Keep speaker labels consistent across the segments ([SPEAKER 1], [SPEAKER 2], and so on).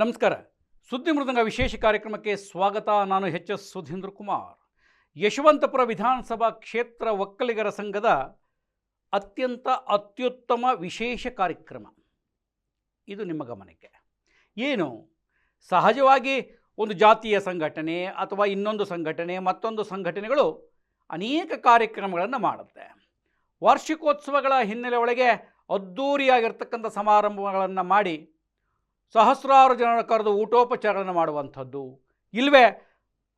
[SPEAKER 1] ನಮಸ್ಕಾರ. ಸುದ್ದಿ ಮೃದಂಗ ವಿಶೇಷ ಕಾರ್ಯಕ್ರಮಕ್ಕೆ ಸ್ವಾಗತ. ನಾನು ಎಚ್ ಎಸ್ ಸುಧೀಂದ್ರ ಕುಮಾರ್. ಯಶವಂತಪುರ ವಿಧಾನಸಭಾ ಕ್ಷೇತ್ರ ಒಕ್ಕಲಿಗರ ಸಂಘದ ಅತ್ಯಂತ ಅತ್ಯುತ್ತಮ ವಿಶೇಷ ಕಾರ್ಯಕ್ರಮ. ಇದು ನಿಮ್ಮ ಗಮನಕ್ಕೆ. ಏನು? ಸಹಜವಾಗಿ ಒಂದು ಜಾತಿಯ ಸಂಘಟನೆ ಅಥವಾ ಇನ್ನೊಂದು ಸಂಘಟನೆ, ಮತ್ತೊಂದು ಸಂಘಟನೆಗಳು ಅನೇಕ ಕಾರ್ಯಕ್ರಮಗಳನ್ನು ಮಾಡುತ್ತೆ. ವಾರ್ಷಿಕೋತ್ಸವಗಳ ಹಿನ್ನೆಲೆ ಒಳಗೆ ಅದ್ಧೂರಿಯಾಗಿರ್ತಕ್ಕಂಥ ಸಮಾರಂಭಗಳನ್ನು ಮಾಡಿ ಸಹಸ್ರಾರು ಜನರ ಕರೆದು ಊಟೋಪಚಾರಗಳನ್ನು ಮಾಡುವಂಥದ್ದು. ಇಲ್ಲವೇ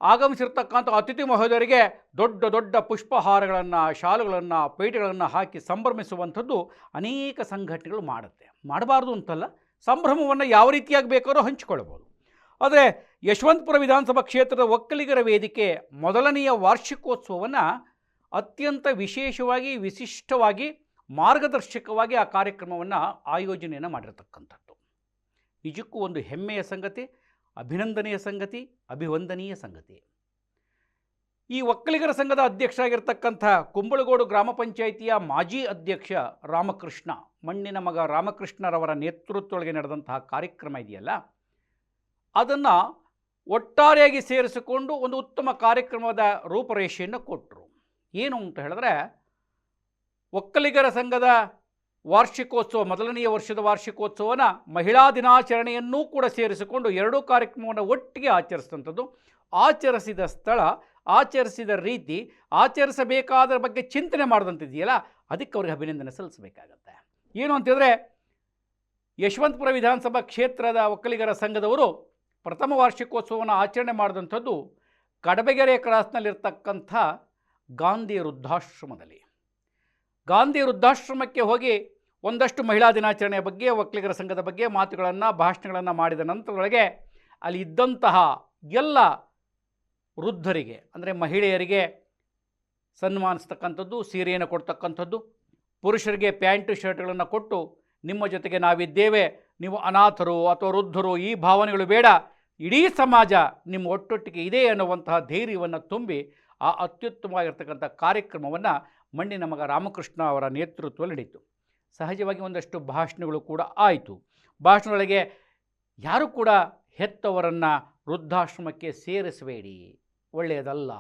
[SPEAKER 1] ಆಗಮಿಸಿರ್ತಕ್ಕಂಥ ಅತಿಥಿ ಮಹೋದಯರಿಗೆ ದೊಡ್ಡ ದೊಡ್ಡ ಪುಷ್ಪಹಾರಗಳನ್ನು, ಶಾಲುಗಳನ್ನು, ಪೇಟೆಗಳನ್ನು ಹಾಕಿ ಸಂಭ್ರಮಿಸುವಂಥದ್ದು ಅನೇಕ ಸಂಘಟನೆಗಳು ಮಾಡುತ್ತೆ. ಮಾಡಬಾರ್ದು ಅಂತಲ್ಲ, ಸಂಭ್ರಮವನ್ನು ಯಾವ ರೀತಿಯಾಗಿ ಬೇಕಾದ್ರೂ ಹಂಚಿಕೊಳ್ಳಬಹುದು. ಆದರೆ ಯಶವಂತಪುರ ವಿಧಾನಸಭಾ ಕ್ಷೇತ್ರದ ಒಕ್ಕಲಿಗರ ವೇದಿಕೆ ಮೊದಲನೆಯ ವಾರ್ಷಿಕೋತ್ಸವವನ್ನು ಅತ್ಯಂತ ವಿಶೇಷವಾಗಿ, ವಿಶಿಷ್ಟವಾಗಿ, ಮಾರ್ಗದರ್ಶಕವಾಗಿ ಆ ಕಾರ್ಯಕ್ರಮವನ್ನು ಆಯೋಜನೆಯನ್ನು ಮಾಡಿರತಕ್ಕಂಥದ್ದು. ನಿಜಕ್ಕೂ ಒಂದು ಹೆಮ್ಮೆಯ ಸಂಗತಿ, ಅಭಿನಂದನೆಯ ಸಂಗತಿ, ಅಭಿವಂದನೀಯ ಸಂಗತಿ. ಈ ಒಕ್ಕಲಿಗರ ಸಂಘದ ಅಧ್ಯಕ್ಷರಾಗಿರ್ತಕ್ಕಂಥ ಕುಂಬಳಗೋಡು ಗ್ರಾಮ ಪಂಚಾಯಿತಿಯ ಮಾಜಿ ಅಧ್ಯಕ್ಷ ರಾಮಕೃಷ್ಣ, ಮಣ್ಣಿನ ಮಗ ರಾಮಕೃಷ್ಣರವರ ನೇತೃತ್ವದೊಳಗೆ ನಡೆದಂತಹ ಕಾರ್ಯಕ್ರಮ ಇದೆಯಲ್ಲ? ಅದನ್ನು ಒಟ್ಟಾರೆಯಾಗಿ ಸೇರಿಸಿಕೊಂಡು ಒಂದು ಉತ್ತಮ ಕಾರ್ಯಕ್ರಮದ ರೂಪರೇಷೆಯನ್ನು ಕೊಟ್ಟರು ಏನು ಅಂತ ಹೇಳಿದ್ರೆ, ಒಕ್ಕಲಿಗರ ಸಂಘದ ವಾರ್ಷಿಕೋತ್ಸವ, ಮೊದಲನೆಯ ವರ್ಷದ ವಾರ್ಷಿಕೋತ್ಸವನ ಮಹಿಳಾ ದಿನಾಚರಣೆಯನ್ನೂ ಕೂಡ ಸೇರಿಸಿಕೊಂಡು ಎರಡೂ ಕಾರ್ಯಕ್ರಮವನ್ನು ಒಟ್ಟಿಗೆ ಆಚರಿಸಿದಂಥದ್ದು. ಆಚರಿಸಿದ ಸ್ಥಳ, ಆಚರಿಸಿದ ರೀತಿ ಆಚರಿಸಬೇಕಾದ ಬಗ್ಗೆ ಚಿಂತನೆ ಮಾಡಿದಂತಿದೆಯಲ್ಲ, ಅದಕ್ಕೆ ಅವ್ರಿಗೆ ಅಭಿನಂದನೆ ಸಲ್ಲಿಸಬೇಕಾಗತ್ತೆ. ಏನು ಅಂತಿದ್ರೆ, ಯಶವಂತಪುರ ವಿಧಾನಸಭಾ ಕ್ಷೇತ್ರದ ಒಕ್ಕಲಿಗರ ಸಂಘದವರು ಪ್ರಥಮ ವಾರ್ಷಿಕೋತ್ಸವವನ್ನು ಆಚರಣೆ ಮಾಡಿದಂಥದ್ದು ಕಡಬಗೆರೆ ಕ್ರಾಸ್ನಲ್ಲಿರ್ತಕ್ಕಂಥ ಗಾಂಧಿ ವೃದ್ಧಾಶ್ರಮದಲ್ಲಿ. ಗಾಂಧಿ ವೃದ್ಧಾಶ್ರಮಕ್ಕೆ ಹೋಗಿ ಒಂದಷ್ಟು ಮಹಿಳಾ ದಿನಾಚರಣೆಯ ಬಗ್ಗೆ ಒಕ್ಕಲಿಗರ ಸಂಘದ ಬಗ್ಗೆ ಮಾತುಗಳನ್ನು, ಭಾಷಣಗಳನ್ನು ಮಾಡಿದ ನಂತರದೊಳಗೆ ಅಲ್ಲಿ ಇದ್ದಂತಹ ಎಲ್ಲ ವೃದ್ಧರಿಗೆ, ಅಂದರೆ ಮಹಿಳೆಯರಿಗೆ ಸನ್ಮಾನಿಸ್ತಕ್ಕಂಥದ್ದು, ಸೀರೆಯನ್ನು ಕೊಡ್ತಕ್ಕಂಥದ್ದು, ಪುರುಷರಿಗೆ ಪ್ಯಾಂಟು, ಶರ್ಟ್ಗಳನ್ನು ಕೊಟ್ಟು, ನಿಮ್ಮ ಜೊತೆಗೆ ನಾವಿದ್ದೇವೆ, ನೀವು ಅನಾಥರು ಅಥವಾ ವೃದ್ಧರು, ಈ ಭಾವನೆಗಳು ಬೇಡ, ಇಡೀ ಸಮಾಜ ನಿಮ್ಮ ಒಟ್ಟೊಟ್ಟಿಗೆ ಇದೆ ಅನ್ನುವಂತಹ ಧೈರ್ಯವನ್ನು ತುಂಬಿ, ಆ ಅತ್ಯುತ್ತಮವಾಗಿರ್ತಕ್ಕಂಥ ಕಾರ್ಯಕ್ರಮವನ್ನು ಮಣ್ಣಿನ ಮಗ ರಾಮಕೃಷ್ಣ ಅವರ ನೇತೃತ್ವ ನಡೀತು ಸಹಜವಾಗಿ ಒಂದಷ್ಟು ಭಾಷಣಗಳು ಕೂಡ ಆಯಿತು. ಭಾಷಣದೊಳಗೆ ಯಾರು ಕೂಡ ಹೆತ್ತವರನ್ನು ವೃದ್ಧಾಶ್ರಮಕ್ಕೆ ಸೇರಿಸಬೇಡಿ. ಒಳ್ಳೆಯದಲ್ಲ.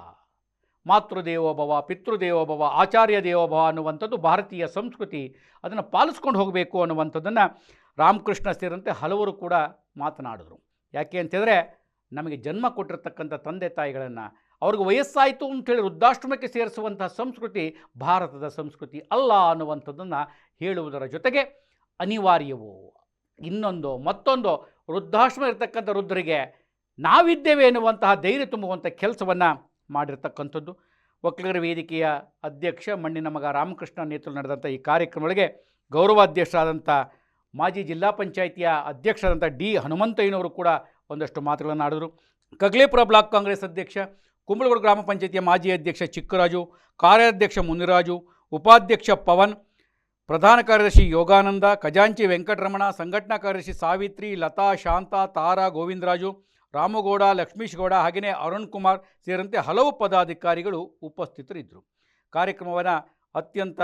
[SPEAKER 1] ಮಾತೃದೇವೋಭವ, ಪಿತೃದೇವೋಭವ, ಆಚಾರ್ಯ ದೇವೋಭವ ಅನ್ನುವಂಥದ್ದು ಭಾರತೀಯ ಸಂಸ್ಕೃತಿ. ಅದನ್ನು ಪಾಲಿಸ್ಕೊಂಡು ಹೋಗಬೇಕು ಅನ್ನುವಂಥದ್ದನ್ನು ರಾಮಕೃಷ್ಣ ಸೇರಿದಂತೆ ಹಲವರು ಕೂಡ ಮಾತನಾಡಿದರು. ಯಾಕೆ ಅಂತಂದರೆ, ನಮಗೆ ಜನ್ಮ ಕೊಟ್ಟಿರ್ತಕ್ಕಂಥ ತಂದೆ ತಾಯಿಗಳನ್ನು ಅವ್ರಿಗೆ ವಯಸ್ಸಾಯಿತು ಅಂಥೇಳಿ ವೃದ್ಧಾಶ್ರಮಕ್ಕೆ ಸೇರಿಸುವಂತಹ ಸಂಸ್ಕೃತಿ ಭಾರತದ ಸಂಸ್ಕೃತಿ ಅಲ್ಲ ಅನ್ನುವಂಥದ್ದನ್ನು ಹೇಳುವುದರ ಜೊತೆಗೆ ಅನಿವಾರ್ಯವು. ಇನ್ನೊಂದು, ಮತ್ತೊಂದು, ವೃದ್ಧಾಶ್ರಮ ಇರತಕ್ಕಂಥ ವೃದ್ಧರಿಗೆ ನಾವಿದ್ದೇವೆ ಎನ್ನುವಂತಹ ಧೈರ್ಯ ತುಂಬುವಂಥ ಕೆಲಸವನ್ನು ಮಾಡಿರ್ತಕ್ಕಂಥದ್ದು. ಒಕ್ಕಲಿಗರ ವೇದಿಕೆಯ ಅಧ್ಯಕ್ಷ, ಮಣ್ಣಿನ ಮಗ ರಾಮಕೃಷ್ಣ ನೇತೃತ್ವ ನಡೆದಂಥ ಈ ಕಾರ್ಯಕ್ರಮಗಳಿಗೆ ಗೌರವಾಧ್ಯಕ್ಷರಾದಂಥ ಮಾಜಿ ಜಿಲ್ಲಾ ಪಂಚಾಯಿತಿಯ ಅಧ್ಯಕ್ಷರಾದಂಥ ಡಿ ಹನುಮಂತಯ್ಯನವರು ಕೂಡ ಒಂದಷ್ಟು ಮಾತುಗಳನ್ನು ಆಡಿದರು. ಕಗ್ಲೇಪುರ ಬ್ಲಾಕ್ ಕಾಂಗ್ರೆಸ್ ಅಧ್ಯಕ್ಷ ಕುಂಬಳಗೋಡು ಗ್ರಾಮ ಪಂಚಾಯಿತಿಯ ಮಾಜಿ ಅಧ್ಯಕ್ಷ ಚಿಕ್ಕರಾಜು, ಕಾರ್ಯಾಧ್ಯಕ್ಷ ಮುನಿರಾಜು, ಉಪಾಧ್ಯಕ್ಷ ಪವನ್, ಪ್ರಧಾನ ಕಾರ್ಯದರ್ಶಿ ಯೋಗಾನಂದ, ಖಜಾಂಚಿ ವೆಂಕಟರಮಣ, ಸಂಘಟನಾ ಕಾರ್ಯದರ್ಶಿ ಸಾವಿತ್ರಿ, ಲತಾ, ಶಾಂತ, ತಾರಾ, ಗೋವಿಂದರಾಜು, ರಾಮಗೌಡ, ಲಕ್ಷ್ಮೀಶ್ಗೌಡ ಹಾಗೆಯೇ ಅರುಣ್ ಕುಮಾರ್ ಸೇರಿದಂತೆ ಹಲವು ಪದಾಧಿಕಾರಿಗಳು ಉಪಸ್ಥಿತರಿದ್ದರು. ಕಾರ್ಯಕ್ರಮವನ್ನು ಅತ್ಯಂತ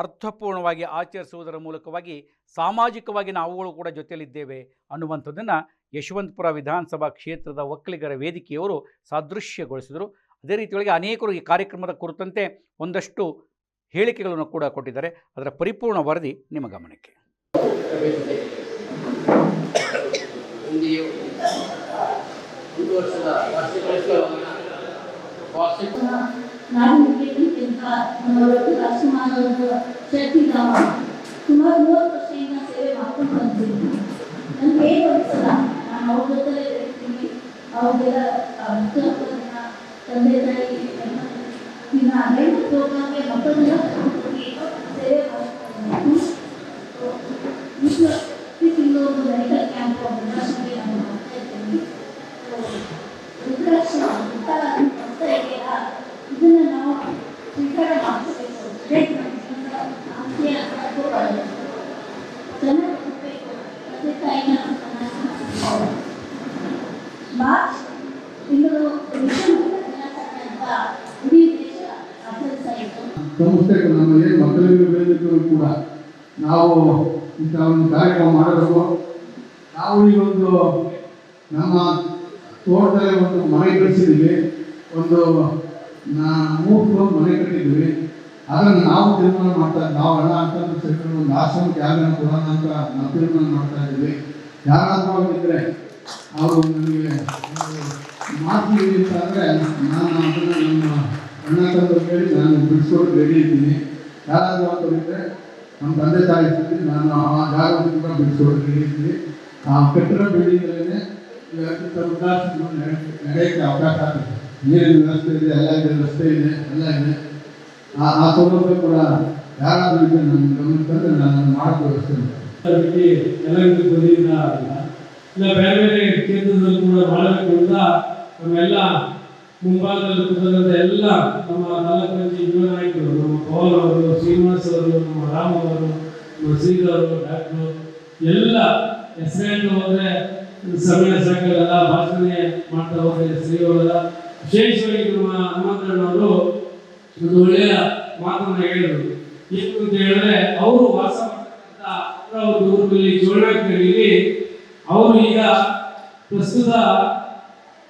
[SPEAKER 1] ಅರ್ಥಪೂರ್ಣವಾಗಿ ಆಚರಿಸುವುದರ ಮೂಲಕವಾಗಿ ಸಾಮಾಜಿಕವಾಗಿ ನಾವುಗಳು ಕೂಡ ಜೊತೆಯಲ್ಲಿದ್ದೇವೆ ಅನ್ನುವಂಥದ್ದನ್ನು ಯಶವಂತಪುರ ವಿಧಾನಸಭಾ ಕ್ಷೇತ್ರದ ಒಕ್ಕಲಿಗರ ವೇದಿಕೆಯವರು ಸಾದೃಶ್ಯಗೊಳಿಸಿದರು. ಅದೇ ರೀತಿಯೊಳಗೆ ಅನೇಕರು ಈ ಕಾರ್ಯಕ್ರಮದ ಕುರಿತಂತೆ ಒಂದಷ್ಟು ಹೇಳಿಕೆಗಳನ್ನು ಕೂಡ ಕೊಟ್ಟಿದ್ದಾರೆ. ಅದರ ಪರಿಪೂರ್ಣ ವರದಿ ನಿಮ್ಮ ಗಮನಕ್ಕೆ.
[SPEAKER 2] ಒಂದು ವರ್ಷದ
[SPEAKER 3] ನಾನು ಮುಖ್ಯಮಂತ್ರಿಗಿಂತ ನಮ್ಮವರೆಗೂ ರಾಷ್ಟ್ರಮಾನವರ ಶಕ್ತಿಧಾಮ. ಸುಮಾರು ಮೂವತ್ತು ವರ್ಷದಿಂದ ಸೇವೆ ಮಾಡ್ಕೊಂಡು ಬಂದಿದ್ದೀನಿ. ನನಗೆ ಹೇಗೆ ಅನಿಸಲ್ಲ ನಾನು ಅವ್ರ ಜೊತೆ ಇರ್ತೀನಿ. ಅವ್ರಿಗೆಲ್ಲ ತಂದೆ ತಾಯಿ ಇನ್ನು ಹನ್ನೆರಡು ಪ್ರೋಗ್ರಾಮ್ಗೆ ಮಕ್ಕಳನ್ನೆಲ್ಲ ಕರ್ಕೊಂಡ್ಹೋಗಿ ಸೇವೆ ಮಾಡ್ಕೊಂಡು ವಿಶ್ವ ತಿಂಗಳು ಒಂದು ಮೆಡಿಕಲ್ ಕ್ಯಾಂಪ್ ವೃದ್ಧಾಶ್ರಮಕ್ಕೆ ನಾನು ಮಾಡ್ತಾ ಇದ್ದೀನಿ ವೃದ್ಧಾಶ್ರಮ ವೃದ್ಧ ಅಂತ ಇದೆಯಲ್ಲ ಇದನ್ನ ನಾವು ಸ್ವೀಕಾರ ಮಾಡಿಸಬೇಕು ಆಸೆ ತಗೋಬಾರದು ಚೆನ್ನಾಗಿ ಬದುಕಬೇಕು ತಂದೆ ತಾಯಿನ ಮಾರ್ಚ್ ತಿಂಗಳು ವಿಶ್ವ ಮಹಿಳಾ ದಿನಾಚರಣೆ ಅಂತ ಇಡೀ ದೇಶ ಆಚರಿಸ್ತಾ ಇತ್ತು
[SPEAKER 4] ಸಂಸ್ಥೆಗಳು ನಮ್ಮ ಏನು ಮಕ್ಕಳಿಗೆ ವೇದಿಕೆಗಳು ಕೂಡ ನಾವು ಇಂಥ ಒಂದು ಕಾರ್ಯಕ್ರಮ ಮಾಡಬೇಕು ನಾವು ಈ ಒಂದು ನಮ್ಮ ತೋಟದಲ್ಲಿ ಒಂದು ಮನೆ ಕಳಿಸಿದ್ದೀವಿ ಒಂದು ನಾ ಮೂರು ಫ್ಲೋರ್ ಮನೆ ಕಟ್ಟಿದ್ದೀವಿ ಅದನ್ನು ನಾವು ತೀರ್ಮಾನ ಮಾಡ್ತಾ ನಾವು ಹಣ ಅಂತಂದ್ರೆ ಸೇರ್ಕೊಂಡು ಒಂದು ಆಶ್ರಮಕ್ಕೆ ಯಾರನ್ನ ಕೊಡೋಣ ಅಂತ ನಾವು ತೀರ್ಮಾನ ಮಾಡ್ತಾ ಇದ್ದೀವಿ ಯಾರಾದರೂ ಇದ್ದರೆ ಅವರು ನನಗೆ ಮಾತು ಅಂದರೆ ನಾನು ಅದನ್ನು ನಮ್ಮ ಅಣ್ಣ ತಂದು ಕೇಳಿ ನಾನು ಬಿಡಿಸ್ಕೊಂಡು ರೆಡಿ ಇದ್ದೀನಿ. ಯಾರಾದರೂ ಅಂತ ಇದ್ದರೆ ನಮ್ಮ ತಂದೆ ತಾಯಿ ಜೊತೆ ನಾನು ಆ ಜಾಗವನ್ನು ಕೂಡ ಬಿಡಿಸ್ಕೊಂಡು ರೆಡಿ ಇದ್ದೀನಿ. ಆ ಕಟ್ಟಡ ಬಿಲ್ಡಿಂಗಲ್ಲೇ ನಡೆಯೋಕ್ಕೆ ಅವಕಾಶ ನೀರಿನ ವ್ಯವಸ್ಥೆ ಇದೆ, ಎಲ್ಲ ಇದೆ, ರಸ್ತೆ ಇದೆ, ಎಲ್ಲ ಇದೆ. ಆ ಆ ಸೌಲಭ್ಯ ಕೂಡ ಯಾರಾದರೂ ಇದೆ ನನ್ನ ಗಮನಕ್ಕೆ ನಾನು ಮಾಡೋಕ್ಕೆ ವ್ಯವಸ್ಥೆ
[SPEAKER 5] ಎಲ್ಲರಿಗೂ ಬಂದಿಲ್ಲ ಇಲ್ಲ, ಬೇರೆ ಬೇರೆ ಕ್ಷೇತ್ರದಲ್ಲೂ ಕೂಡ ಮಾಡಬೇಕು ಅಂತ ನಮ್ಮೆಲ್ಲ ಮುಂಭಾಗದಲ್ಲಿ ಕೂತಂತ ಎಲ್ಲ ನಮ್ಮ ತಾಲೂಕು ಮಂದಿ ಯುವ ನಾಯಕರು, ನಮ್ಮ ಪವನ್ ಅವರು, ಶ್ರೀನಿವಾಸ್ ಅವರು, ನಮ್ಮ ರಾಮ್ ಅವರು, ನಮ್ಮ ಶ್ರೀಧರ್ ಅವರು, ಡಾಕ್ಟ್ರು, ಎಲ್ಲ ಹೆಸರೇನು ಹೋದ್ರೆ ಸಮಯ ಸಾಕಾಗಲ್ಲ ಭಾಷಣ ಮಾಡ್ತಾ ಹೋದ್ರೆ ಅವರೆಲ್ಲ ವಿಶೇಷವಾಗಿ ನಮ್ಮ ಹನುಮಂತಣ್ಣವರು ಒಂದು ಒಳ್ಳೆಯ ಮಾತನ್ನ ಹೇಳಿದರು. ಏನು ಅಂತ ಹೇಳಿದ್ರೆ, ಅವರು ವಾಸ ಮಾಡ್ತಕ್ಕಂಥ ಅವರ ಊರಿನಲ್ಲಿ ಜೋಳಕಲ್ಲಿ ಅವರು ಈಗ ಪ್ರಸ್ತುತ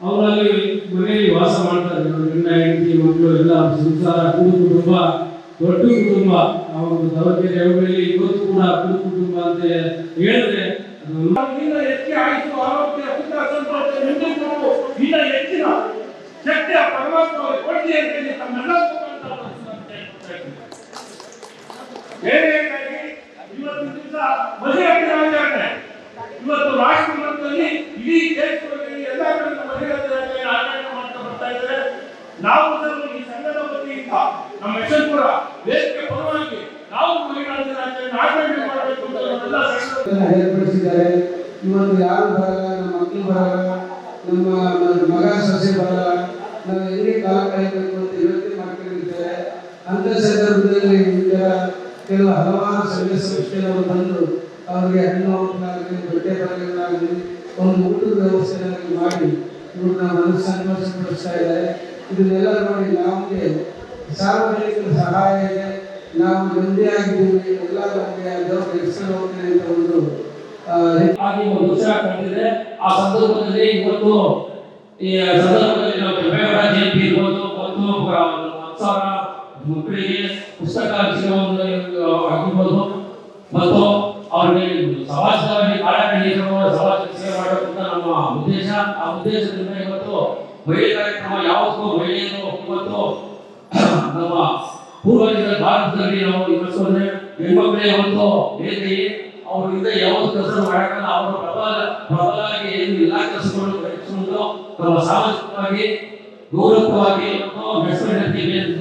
[SPEAKER 5] ಅವರಲ್ಲಿ ಮನೆಯಲ್ಲಿ ವಾಸ ಮಾಡ್ತಾರೆ. ಗಂಡ ಹೆಂಡತಿ, ಮಕ್ಕಳು ಎಲ್ಲ ಸಂಸಾರ ಕೂಡು ಕುಟುಂಬ ದೊಡ್ಡ ಕುಟುಂಬ. ಆ ಒಂದು ದವಕೆರೆ ಅವುಗಳಲ್ಲಿ ಇವತ್ತು ಕೂಡ ಕೂಡು ಕುಟುಂಬ ಅಂತ ಹೇಳಿದ್ರೆ.
[SPEAKER 6] ಇವತ್ತು ದಿವಸ ಮಹಿಳೆಯರ ದಿನಾಚರಣೆ ಇವತ್ತು ರಾಷ್ಟ್ರ ಮಟ್ಟದಲ್ಲಿ ಇಡೀ ದೇಶದಲ್ಲಿ ಎಲ್ಲ ಕಡೆ ಮಹಿಳೆಯರ ಆಚರಣೆ ಮಾಡ್ತಾ ಬರ್ತಾ ಇದ್ದಾರೆ. ನಾವು ಅದನ್ನು ಈ ಸಂಘದ ವತಿಯಿಂದ ನಮ್ಮ ಯಶವಂತಪುರ ದೇಶಕ್ಕೆ ಪರವಾಗಿ ನಾವು ಮಹಿಳಾ ದಿನಾಚರಣೆ ಆಚರಣೆ ಮಾಡಬೇಕು ಅಂತ ನಮ್ಮೆಲ್ಲ ಸಂಘದ
[SPEAKER 7] ಏರ್ಪಡಿಸಿದ್ದಾರೆ. ಇವತ್ತು ಯಾರು ಬರಲ್ಲ? ನಮ್ಮ ಮಕ್ಕಳು ಬರಲ್ಲ. ನಮ್ಮ ಮಗ ಸೊಸೆ ಬರಲ್ಲ. ನಾವು ಹೆಂಗೆ ಕಾಲ ಕಳೆಯಬೇಕು ಅಂತ ಯೋಚನೆ ಮಾಡ್ಕೊಂಡಿರ್ತೇವೆ ಅಂತ ಸಂದರ್ಭದಲ್ಲಿ ಕೆಲವು ಹಲವಾರು ಸಂಘ ಸಂಸ್ಥೆಗಳು ಬಂದು ಅವರಿಗೆ ಹಂಪಲಾಗಲಿ ಬಟ್ಟೆ ಬರಗಳಾಗಲಿ ಒಂದು ಊಟದ ವ್ಯವಸ್ಥೆಯಾಗಲಿ ಮಾಡಿ ಇವ್ರನ್ನ ಮನಸ್ಸು ಸಂತೋಷಪಡಿಸ್ತಾ ಇದ್ದಾರೆ. ಇದನ್ನೆಲ್ಲ ನೋಡಿ ನಮಗೆ ಸಾರ್ವಜನಿಕರ ಸಹಾಯ ಇದೆ. ನಾವು ನೆಮ್ಮದಿಯಾಗಿದ್ದೀವಿ ಎಲ್ಲ ನಮಗೆ ಆಗಿದ್ದವ್ರು ನಡೆಸ್ಕೊಂಡು ಹೋಗ್ತೇನೆ ಅಂತ ಒಂದು
[SPEAKER 5] ಒಂದು ಉತ್ಸಾಹ ಕಂಡಿದೆ ಆ ಸಂದರ್ಭದಲ್ಲಿ ಇವತ್ತು ಈ ಸಂದರ್ಭದಲ್ಲಿ ನಾವು ಕೆಂಪೇಗೌಡ ಜಯಂತಿ ಇರ್ಬೋದು ಒಂದು ಸಾವಿರ ಮಕ್ಕಳಿಗೆ ಪುಸ್ತಕ ಸಿಗುವುದು ಆಗಿರ್ಬೋದು. ಮತ್ತು ಅವ್ರಿಗೆ ಸಮಾಜದಲ್ಲಿ ಕಾರ್ಯಕ್ರಮ ಸಮಾಜಕ್ಕೆ ಸೇವೆ ಮಾಡಬೇಕು ಅಂತ ನಮ್ಮ ಉದ್ದೇಶ, ಆ ಉದ್ದೇಶದಿಂದ ಇವತ್ತು ಮಹಿಳೆ ಕಾರ್ಯಕ್ರಮ ಯಾವತ್ತೂ ಮಹಿಳೆಯರು ಇವತ್ತು ನಮ್ಮ ಪೂರ್ವಜರ ಭಾರತದಲ್ಲಿ ನಾವು ಇವತ್ತೊಂದ್ರೆ ಹೆಣ್ಮಕ್ಳೇ ಒಂದು ವೇದಿ ಅವರಿಂದ ಯಾವ್ದು ಕೆಲಸ ಮಾಡಕ್ಕಲ್ಲ, ಅವರು ಪ್ರಬಲ, ಪ್ರಬಲವಾಗಿ ಏನು ಎಲ್ಲ ಕೆಲಸಗಳನ್ನು ಕೈಗೊಂಡು ತಮ್ಮ ಸಾಮಾಜಿಕವಾಗಿ ಗೌರವವಾಗಿ ಮತ್ತು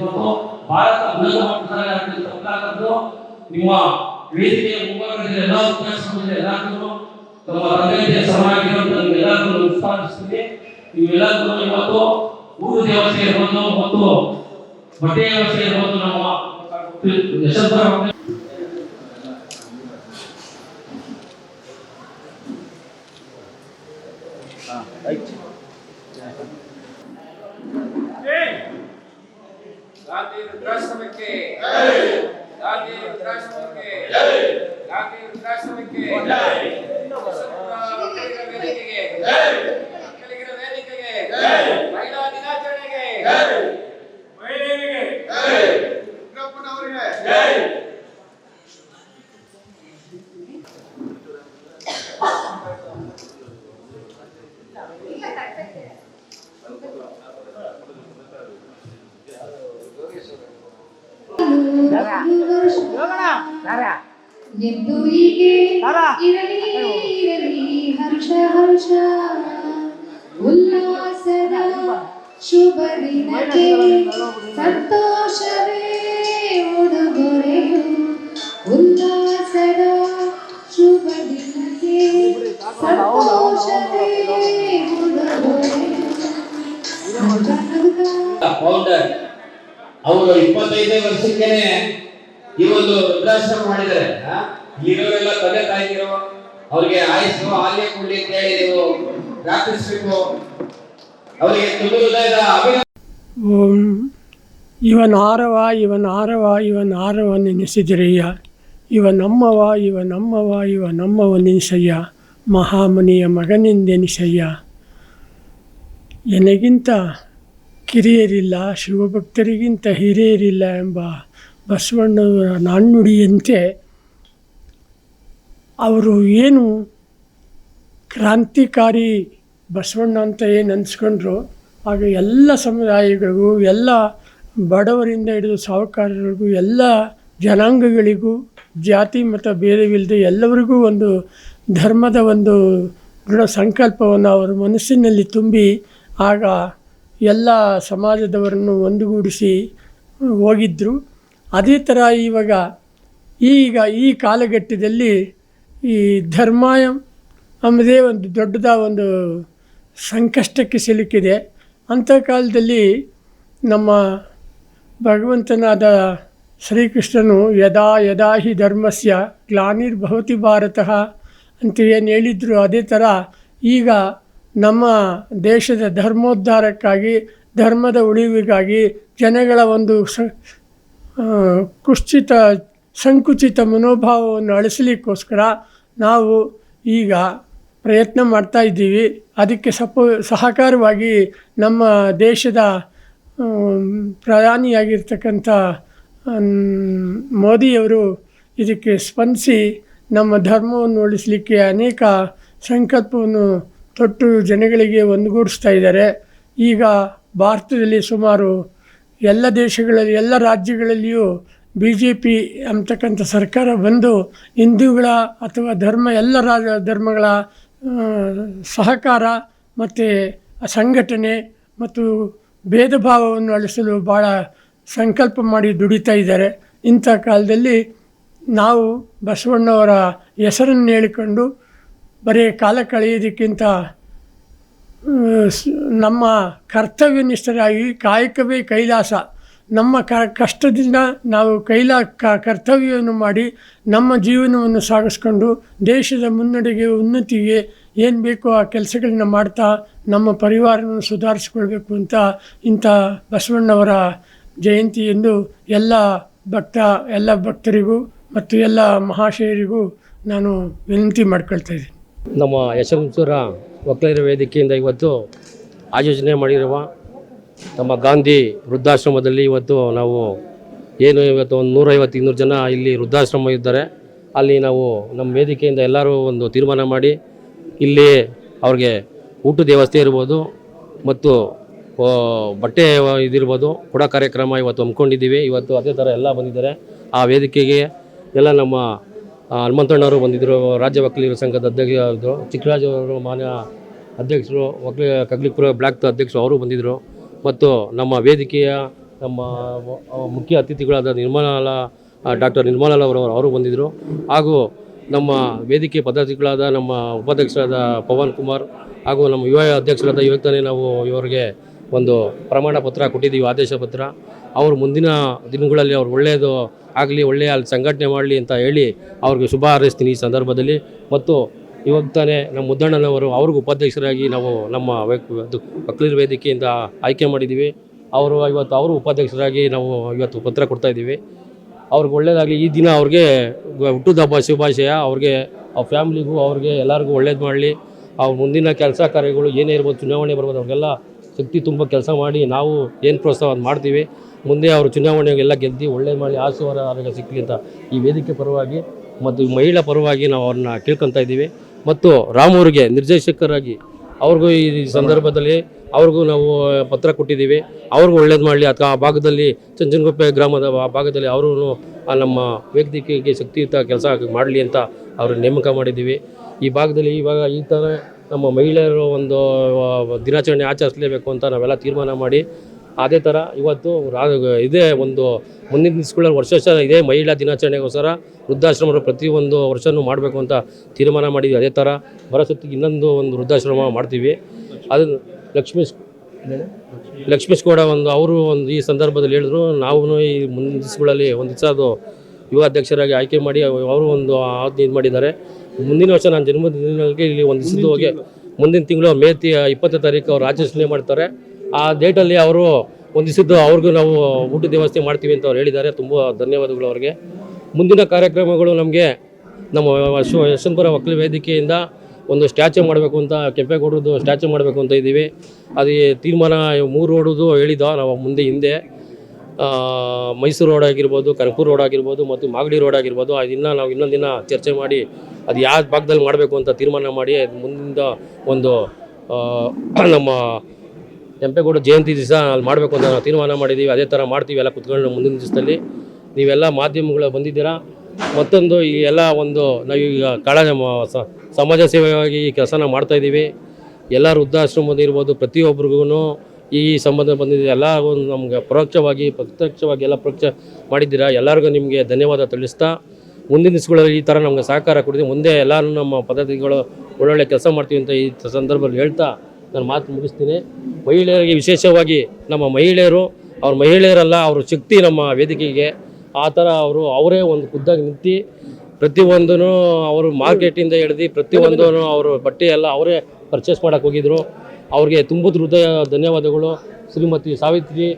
[SPEAKER 5] ಮತ್ತು ಭಾರತ ಉನ್ನತ ಮಟ್ಟದಲ್ಲಿ ನಿಮ್ಮ ವೇದಿಕೆಯ ಮುಂಭಾಗದಲ್ಲಿ ಎಲ್ಲ ಉಪನ್ಯಾಸ ಎಲ್ಲರೂ ತಮ್ಮ ತಂದೆಯ ಸಮಾಗಿರುವಂತ ನಿಮ್ಮೆಲ್ಲರಿಗೂ ವಿಸ್ತಾರಿಸ್ತೀನಿ ನೀವೆಲ್ಲರಿಗೂ ಇವತ್ತು ಊರು ದೇವಸ್ಥೆ ಇರ್ಬೋದು ಮತ್ತು ಬಟ್ಟೆ ವ್ಯವಸ್ಥೆ ಇರ್ಬೋದು ನಮ್ಮ ಯಶವಂತರ
[SPEAKER 8] ಗಾಂಧಿ ವೃದ್ಧಾಶ್ರಮಕ್ಕೆ ಗಾಂಧಿ ವೃದ್ಧಾಶ್ರಮಕ್ಕೆ ಗಾಂಧಿ ವೃದ್ಧಾಶ್ರಮಕ್ಕೆ ಮಕ್ಕಳಿಗರ ವೇದಿಕೆಗೆ ಮಕ್ಕಳಿಗರ ವೇದಿಕೆಗೆ ಮಹಿಳಾ ದಿನಾಚರಣೆಗೆ
[SPEAKER 6] ಮಹಿಳೆಯರಿಗೆ
[SPEAKER 9] ಎದ್ದು ಹೀಗೆ ಇರಲಿ ಇರಲಿ ಹರ್ಷ ಹರ್ಷ. ಉಲ್ಲಾಸದ ಶುಭ ದಿನಕ್ಕೆ ಸಂತೋಷವೇ ಉಡುಗೊರೆಯು ಉಲ್ಲಾಸದ ಶುಭ ದಿನಕ್ಕೆ ಸಂತೋಷವೇ ಉಡುಗೊರೆಯು
[SPEAKER 10] ಫೌಂಡರ್ ಅವರು ಇಪ್ಪತ್ತೈದನೇ ವರ್ಷಕ್ಕೇನೆ ಈ ಒಂದು ವೃದ್ಧಾಶ್ರಮ ಮಾಡಿದರೆ? ಇಲ್ಲಿರೋರೆಲ್ಲ ತಂದೆ ತಾಯಿಗಿರೋ ಅವ್ರಿಗೆ ಆಯಸ್ಸು ಆಲ್ಯ ಕೊಡ್ಲಿ ಅಂತ ಹೇಳಿ ನೀವು ಪ್ರಾರ್ಥಿಸ್ಬೇಕು. ಅವರಿಗೆ ತುಂಬ ಹೃದಯದ ಅಭಿನಂದನೆ.
[SPEAKER 11] ಓಂ. ಇವನ ಆರವ ಇವನ ಆರವ ಇವನ ನೆನೆಸಿದಿರಯ್ಯ. ಇವ ನಮ್ಮವ ಇವ ನಮ್ಮವ ಇವ ನಮ್ಮವ ನೆನೆಸಯ್ಯ. ಮಹಾಮುನಿಯ ಮಗನೆಂದೆನಿಸಯ್ಯ ನನಗಿಂತ ಕಿರಿಯರಿಲ್ಲ, ಶಿವಭಕ್ತರಿಗಿಂತ ಹಿರಿಯರಿಲ್ಲ ಎಂಬ ಬಸವಣ್ಣವರ ನಾಣ್ಣುಡಿಯಂತೆ ಅವರು ಏನು ಕ್ರಾಂತಿಕಾರಿ ಬಸವಣ್ಣ ಅಂತ ಏನು ಅನ್ಸ್ಕೊಂಡ್ರು, ಆಗ ಎಲ್ಲ ಸಮುದಾಯಗಳಿಗೂ, ಎಲ್ಲ ಬಡವರಿಂದ ಹಿಡಿದು ಸಾಹುಕಾರರಿಗೂ, ಎಲ್ಲ ಜನಾಂಗಗಳಿಗೂ, ಜಾತಿ ಮತ ಭೇದವಿಲ್ಲದೆ ಎಲ್ಲರಿಗೂ ಒಂದು ಧರ್ಮದ ಒಂದು ದೃಢ ಸಂಕಲ್ಪವನ್ನು ಅವರ ಮನಸ್ಸಿನಲ್ಲಿ ತುಂಬಿ, ಆಗ ಎಲ್ಲ ಸಮಾಜದವರನ್ನು ಒಂದುಗೂಡಿಸಿ ಹೋಗಿದ್ದರು ಅದೇ ಥರ ಇವಾಗ ಈಗ ಈ ಕಾಲಘಟ್ಟದಲ್ಲಿ ಈ ಧರ್ಮ ಅಂಬುದೇ ಒಂದು ದೊಡ್ಡದ ಒಂದು ಸಂಕಷ್ಟಕ್ಕೆ ಸಿಲುಕಿದೆ. ಅಂಥ ಕಾಲದಲ್ಲಿ ನಮ್ಮ ಭಗವಂತನಾದ ಶ್ರೀಕೃಷ್ಣನು ಯದಾ ಯದಾ ಹಿ ಧರ್ಮಸ್ಯ ಗ್ಲಾನಿರ್ಭವತಿ ಭಾರತಃ ಅಂತ ಏನು ಹೇಳಿದ್ರು ಅದೇ ಥರ ಈಗ ನಮ್ಮ ದೇಶದ ಧರ್ಮೋದ್ಧಾರಕ್ಕಾಗಿ, ಧರ್ಮದ ಉಳಿವಿಗಾಗಿ ಜನಗಳ ಒಂದು ಕುಶ್ಚಿತ ಸಂಕುಚಿತ ಮನೋಭಾವವನ್ನು ಅಳಿಸಲಿಕ್ಕೋಸ್ಕರ ನಾವು ಈಗ ಪ್ರಯತ್ನ ಮಾಡ್ತಾ ಇದ್ದೀವಿ. ಅದಕ್ಕೆ ಸಪೋ, ಸಹಕಾರವಾಗಿ ನಮ್ಮ ದೇಶದ ಪ್ರಧಾನಿಯಾಗಿರ್ತಕ್ಕಂಥ ಮೋದಿಯವರು ಇದಕ್ಕೆ ಸ್ಪಂದಿಸಿ ನಮ್ಮ ಧರ್ಮವನ್ನು ಉಳಿಸಲಿಕ್ಕೆ ಅನೇಕ ಸಂಕಲ್ಪವನ್ನು ತೊಟ್ಟು ಜನಗಳಿಗೆ ಒಂದುಗೂಡಿಸ್ತಾ ಇದ್ದಾರೆ. ಈಗ ಭಾರತದಲ್ಲಿ ಸುಮಾರು ಎಲ್ಲ ದೇಶಗಳಲ್ಲಿ, ಎಲ್ಲ ರಾಜ್ಯಗಳಲ್ಲಿಯೂ ಬಿ ಜೆ ಪಿ ಅಂತಕ್ಕಂಥ ಸರ್ಕಾರ ಬಂದು ಹಿಂದೂಗಳ ಅಥವಾ ಧರ್ಮ, ಎಲ್ಲ ರಾಜ ಧರ್ಮಗಳ ಸಹಕಾರ ಮತ್ತು ಸಂಘಟನೆ ಮತ್ತು ಭೇದ ಭಾವವನ್ನು ಅಳಿಸಲು ಭಾಳ ಸಂಕಲ್ಪ ಮಾಡಿ ದುಡಿತಾ ಇದ್ದಾರೆ. ಇಂಥ ಕಾಲದಲ್ಲಿ ನಾವು ಬಸವಣ್ಣವರ ಹೆಸರನ್ನು ಹೇಳಿಕೊಂಡು ಬರೀ ಕಾಲ ಕಳೆಯೋದಕ್ಕಿಂತ ನಮ್ಮ ಕರ್ತವ್ಯನಿಷ್ಠರಾಗಿ ಕಾಯಕವೇ ಕೈಲಾಸ. ನಮ್ಮ ಕ, ಕಷ್ಟದಿಂದ ನಾವು ಕೈಲ ಕರ್ತವ್ಯವನ್ನು ಮಾಡಿ ನಮ್ಮ ಜೀವನವನ್ನು ಸಾಗಿಸ್ಕೊಂಡು ದೇಶದ ಮುನ್ನಡೆಗೆ, ಉನ್ನತಿಗೆ ಏನು ಬೇಕೋ ಆ ಕೆಲಸಗಳನ್ನ ಮಾಡ್ತಾ ನಮ್ಮ ಪರಿವಾರವನ್ನು ಸುಧಾರಿಸ್ಕೊಳ್ಬೇಕು ಅಂತ ಇಂಥ ಬಸವಣ್ಣವರ ಜಯಂತಿ ಎಂದು ಎಲ್ಲ ಭಕ್ತ, ಎಲ್ಲ ಭಕ್ತರಿಗೂ ಮತ್ತು ಎಲ್ಲ ಮಹಾಶಯರಿಗೂ ನಾನು ವಿನಂತಿ ಮಾಡ್ಕೊಳ್ತಾ ಇದ್ದೀನಿ.
[SPEAKER 5] ನಮ್ಮ ಯಶವಂತಪುರ ಒಕ್ಕಲಿಗರ ವೇದಿಕೆಯಿಂದ ಇವತ್ತು ಆಯೋಜನೆ ಮಾಡಿರುವ ನಮ್ಮ ಗಾಂಧಿ ವೃದ್ಧಾಶ್ರಮದಲ್ಲಿ ಇವತ್ತು ನಾವು ಏನು ಇವತ್ತು ಒಂದು ನೂರೈವತ್ತು ಇನ್ನೂರು ಜನ ಇಲ್ಲಿ ವೃದ್ಧಾಶ್ರಮ ಇದ್ದಾರೆ. ಅಲ್ಲಿ ನಾವು ನಮ್ಮ ವೇದಿಕೆಯಿಂದ ಎಲ್ಲರೂ ಒಂದು ತೀರ್ಮಾನ ಮಾಡಿ ಇಲ್ಲಿ ಅವ್ರಿಗೆ ಊಟದ ವ್ಯವಸ್ಥೆ ಇರ್ಬೋದು ಮತ್ತು ಬಟ್ಟೆ ಇದಿರ್ಬೋದು ಕೂಡ ಕಾರ್ಯಕ್ರಮ ಇವತ್ತು ಹಮ್ಮಿಕೊಂಡಿದ್ದೀವಿ. ಇವತ್ತು ಅದೇ ಥರ ಎಲ್ಲ ಬಂದಿದ್ದಾರೆ. ಆ ವೇದಿಕೆಗೆ ಎಲ್ಲ ನಮ್ಮ ಹನುಮಂತಣ್ಣವರು ಬಂದಿದ್ದರು ರಾಜ್ಯ ವಕೀಲರ ಸಂಘದ ಅಧ್ಯಕ್ಷರು ಚಿಕ್ಕರಾಜ್ ಅವರು ಮಾನ್ಯ ಅಧ್ಯಕ್ಷರು, ವಕೀಲ ಕಗ್ಲಿಪುರ ಬ್ಲಾಕ್ ಅಧ್ಯಕ್ಷರು ಅವರು ಬಂದಿದ್ದರು ಮತ್ತು ನಮ್ಮ ವೇದಿಕೆಯ ನಮ್ಮ ಮುಖ್ಯ ಅತಿಥಿಗಳಾದ ನಿರ್ಮಲಾಲ ಡಾಕ್ಟರ್ ನಿರ್ಮಲಾ ಅವರು ಬಂದಿದ್ದರು ಹಾಗೂ ನಮ್ಮ ವೇದಿಕೆ ಪದಾಧಿಕಾರಿಗಳಾದ ನಮ್ಮ ಉಪಾಧ್ಯಕ್ಷರಾದ ಪವನ್ ಕುಮಾರ್ ಹಾಗೂ ನಮ್ಮ ಯುವ ಅಧ್ಯಕ್ಷರಾದ ಇವತ್ತನೇ ತಾನೇ ನಾವು ಇವರಿಗೆ ಒಂದು ಪ್ರಮಾಣ ಪತ್ರ ಕೊಟ್ಟಿದ್ದೀವಿ, ಆದೇಶ ಪತ್ರ. ಅವರು ಮುಂದಿನ ದಿನಗಳಲ್ಲಿ ಅವ್ರು ಒಳ್ಳೆಯದು ಆಗಲಿ, ಒಳ್ಳೆಯ ಅಲ್ಲಿ ಸಂಘಟನೆ ಮಾಡಲಿ ಅಂತ ಹೇಳಿ ಅವ್ರಿಗೆ ಶುಭ ಹಾರೈಸ್ತೀನಿ ಈ ಸಂದರ್ಭದಲ್ಲಿ. ಮತ್ತು ಇವಾಗ ತಾನೇ ನಮ್ಮ ಮುದ್ದಣ್ಣನವರು ಅವ್ರಿಗೂ ಉಪಾಧ್ಯಕ್ಷರಾಗಿ ನಾವು ನಮ್ಮ ಅದು ವೇದಿಕೆಯಿಂದ ಆಯ್ಕೆ ಮಾಡಿದ್ದೀವಿ. ಅವರು ಇವತ್ತು ಅವರು ಉಪಾಧ್ಯಕ್ಷರಾಗಿ ನಾವು ಇವತ್ತು ಪತ್ರ ಕೊಡ್ತಾ ಇದ್ದೀವಿ. ಅವ್ರಿಗೆ ಒಳ್ಳೆಯದಾಗಲಿ ಈ ದಿನ ಅವ್ರಿಗೆ ಹುಟ್ಟುದ ಹಬ್ಬ, ಶುಭಾಶಯ. ಅವ್ರಿಗೆ, ಅವ್ರ ಫ್ಯಾಮಿಲಿಗೂ ಅವ್ರಿಗೆ ಎಲ್ಲರಿಗೂ ಒಳ್ಳೇದು ಮಾಡಲಿ. ಅವ್ರ ಮುಂದಿನ ಕೆಲಸ ಕಾರ್ಯಗಳು ಏನೇ ಇರ್ಬೋದು, ಚುನಾವಣೆ ಬರ್ಬೋದು, ಅವ್ರಿಗೆಲ್ಲ ಶಕ್ತಿ ತುಂಬ ಕೆಲಸ ಮಾಡಿ ನಾವು ಏನು ಪ್ರೋತ್ಸಾಹ ಮಾಡ್ತೀವಿ. ಮುಂದೆ ಅವರು ಚುನಾವಣೆಗೆಲ್ಲ ಗೆದ್ದು ಒಳ್ಳೇದು ಮಾಡಿ ಆಸುವಾರ ಆರೋಗ್ಯ ಸಿಕ್ಕಲಿ ಅಂತ ಈ ವೇದಿಕೆ ಪರವಾಗಿ ಮತ್ತು ಮಹಿಳಾ ಪರವಾಗಿ ನಾವು ಅವ್ರನ್ನ ಕೇಳ್ಕೊತಾ ಇದ್ದೀವಿ. ಮತ್ತು ರಾಮೂರಿಗೆ ನಿರ್ದೇಶಕರಾಗಿ ಅವ್ರಿಗೂ ಈ ಸಂದರ್ಭದಲ್ಲಿ ಅವ್ರಿಗೂ ನಾವು ಪತ್ರ ಕೊಟ್ಟಿದ್ದೀವಿ. ಅವ್ರಿಗೂ ಒಳ್ಳೇದು ಮಾಡಲಿ. ಅಥವಾ ಆ ಭಾಗದಲ್ಲಿ ಚಂಚನಗುಪ್ಪೆ ಗ್ರಾಮದ ಆ ಭಾಗದಲ್ಲಿ ಅವರು ನಮ್ಮ ವೇದಿಕೆಗೆ ಶಕ್ತಿಯುತ ಕೆಲಸ ಮಾಡಲಿ ಅಂತ ಅವರು ನೇಮಕ ಮಾಡಿದ್ದೀವಿ. ಈ ಭಾಗದಲ್ಲಿ ಇವಾಗ ಈ ಥರ ನಮ್ಮ ಮಹಿಳೆಯರು ಒಂದು ದಿನಾಚರಣೆ ಆಚರಿಸಲೇಬೇಕು ಅಂತ ನಾವೆಲ್ಲ ತೀರ್ಮಾನ ಮಾಡಿ, ಅದೇ ಥರ ಇವತ್ತು ರಾ, ಇದೇ ಒಂದು ಮುಂದಿನ ಸ್ಕೂಲಲ್ಲಿ ವರ್ಷ ವರ್ಷ ಇದೇ ಮಹಿಳಾ ದಿನಾಚರಣೆಗೋಸ್ಕರ ವೃದ್ಧಾಶ್ರಮರು ಪ್ರತಿಯೊಂದು ವರ್ಷವೂ ಮಾಡಬೇಕು ಅಂತ ತೀರ್ಮಾನ ಮಾಡಿದ್ವಿ. ಅದೇ ಥರ ಬರಸತ್ತಿಗೆ ಇನ್ನೊಂದು ಒಂದು ವೃದ್ಧಾಶ್ರಮ ಮಾಡ್ತೀವಿ. ಅದು ಲಕ್ಷ್ಮೀಶ್ ಲಕ್ಷ್ಮೀಶ್ ಕೂಡ ಒಂದು, ಅವರು ಒಂದು ಈ ಸಂದರ್ಭದಲ್ಲಿ ಹೇಳಿದ್ರು ನಾವು ಈ ಮುಂದಿನ ದಿವಸಗಳಲ್ಲಿ ಒಂದು ದಿವಸ ಅದು ಯುವ ಅಧ್ಯಕ್ಷರಾಗಿ ಆಯ್ಕೆ ಮಾಡಿ, ಅವರು ಒಂದು ಆಜ್ಞೆ ಇದು ಮಾಡಿದ್ದಾರೆ. ಮುಂದಿನ ವರ್ಷ ನಾನು ಜನ್ಮದಿನಕ್ಕೆ ಇಲ್ಲಿ ಒಂದು ಹೋಗಿ ಮುಂದಿನ ತಿಂಗಳು ಮೇ ತಿ ಇಪ್ಪತ್ತನೇ ತಾರೀಕು ಅವ್ರು ಆಚರಣೆ ಮಾಡ್ತಾರೆ. ಆ ಡೇಟಲ್ಲಿ ಅವರು ಒಂದು ದಿವಸದ್ದು ಅವ್ರಿಗೂ ನಾವು ಊಟದ ವ್ಯವಸ್ಥೆ ಮಾಡ್ತೀವಿ ಅಂತ ಅವ್ರು ಹೇಳಿದ್ದಾರೆ. ತುಂಬ ಧನ್ಯವಾದಗಳು ಅವ್ರಿಗೆ. ಮುಂದಿನ ಕಾರ್ಯಕ್ರಮಗಳು ನಮಗೆ ನಮ್ಮ ಯಶ ಯಶವಂತಪುರ ವಕೀಲ ವೇದಿಕೆಯಿಂದ ಒಂದು ಸ್ಟ್ಯಾಚು ಮಾಡಬೇಕು ಅಂತ ಕೆಂಪೇಗೌಡರದ್ದು ಸ್ಟ್ಯಾಚು ಮಾಡಬೇಕು ಅಂತ ಇದ್ದೀವಿ. ಅದು ತೀರ್ಮಾನ ಮೂರು ಓಡೋದು ಹೇಳಿದ್ದೋ ನಾವು ಮುಂದೆ ಹಿಂದೆ. ಮೈಸೂರು ರೋಡ್ ಆಗಿರ್ಬೋದು ಕನಕಪುರ ರೋಡ್ ಆಗಿರ್ಬೋದು ಮತ್ತು ಮಾಗಡಿ ರೋಡ್ ಆಗಿರ್ಬೋದು ಅದನ್ನು ನಾವು ಇನ್ನೊಂದು ದಿನ ಚರ್ಚೆ ಮಾಡಿ ಅದು ಯಾವ ಭಾಗದಲ್ಲಿ ಮಾಡಬೇಕು ಅಂತ ತೀರ್ಮಾನ ಮಾಡಿ ಅದು ಮುಂದಿಂದ ಒಂದು ನಮ್ಮ ಕೆಂಪೇಗೌಡ ಜಯಂತಿ ದಿವಸ ಅಲ್ಲಿ ಮಾಡಬೇಕು ಅಂತ ನಾವು ತೀರ್ಮಾನ ಮಾಡಿದ್ದೀವಿ ಅದೇ ಥರ ಮಾಡ್ತೀವಿ ಎಲ್ಲ ಕುತ್ಕೊಂಡು ಮುಂದಿನ ದಿವಸದಲ್ಲಿ. ನೀವೆಲ್ಲ ಮಾಧ್ಯಮಗಳು ಬಂದಿದ್ದೀರಾ? ಮತ್ತೊಂದು ಈ ಎಲ್ಲ ಒಂದು ನಾವೀಗ ಕಳ ಸಮಾಜ ಸೇವೆಗಾಗಿ ಈ ಕೆಲಸನ ಮಾಡ್ತಾಯಿದ್ದೀವಿ ಎಲ್ಲ ವೃದ್ಧಾಶ್ರಮದ ಇರ್ಬೋದು ಪ್ರತಿಯೊಬ್ಬರಿಗೂ ಈ ಸಂಬಂಧ ಬಂದಿದೆ, ಎಲ್ಲ ಒಂದು ನಮ್ಗೆ ಪರೋಕ್ಷವಾಗಿ, ಪ್ರತ್ಯಕ್ಷವಾಗಿ ಎಲ್ಲ ಪರೋಕ್ಷ ಮಾಡಿದ್ದೀರಾ? ಎಲ್ಲರಿಗೂ ನಿಮಗೆ ಧನ್ಯವಾದ ತಿಳಿಸ್ತಾ, ಮುಂದಿನ ದಿವಸಗಳಲ್ಲಿ ಈ ಥರ ನಮಗೆ ಸಹಕಾರ ಕೊಡಿದೆ ಮುಂದೆ ಎಲ್ಲರೂ ನಮ್ಮ ಪದ್ಧತಿಗಳು, ಒಳ್ಳೊಳ್ಳೆ ಕೆಲಸ ಮಾಡ್ತೀವಿ ಅಂತ ಈ ಸಂದರ್ಭದಲ್ಲಿ ಹೇಳ್ತಾ ನಾನು ಮಾತು ಮುಗಿಸ್ತೀನಿ. ಮಹಿಳೆಯರಿಗೆ ವಿಶೇಷವಾಗಿ ನಮ್ಮ ಮಹಿಳೆಯರು, ಅವ್ರ ಮಹಿಳೆಯರಲ್ಲ, ಅವ್ರ ಶಕ್ತಿ ನಮ್ಮ ವೇದಿಕೆಗೆ. ಆ ಥರ ಅವರು, ಅವರೇ ಒಂದು ಖುದ್ದಾಗಿ ನಿಂತು ಪ್ರತಿಯೊಂದೂ ಅವರು ಮಾರ್ಕೆಟಿಂದ ಹಿಡ್ದು ಪ್ರತಿಯೊಂದೂ ಅವರು ಬಟ್ಟೆ ಎಲ್ಲ ಅವರೇ ಪರ್ಚೇಸ್ ಮಾಡೋಕ್ಕೆ ಹೋಗಿದ್ರು. ಅವ್ರಿಗೆ ತುಂಬ ಹೃದಯ ಧನ್ಯವಾದಗಳು. ಶ್ರೀಮತಿ ಸಾವಿತ್ರಿ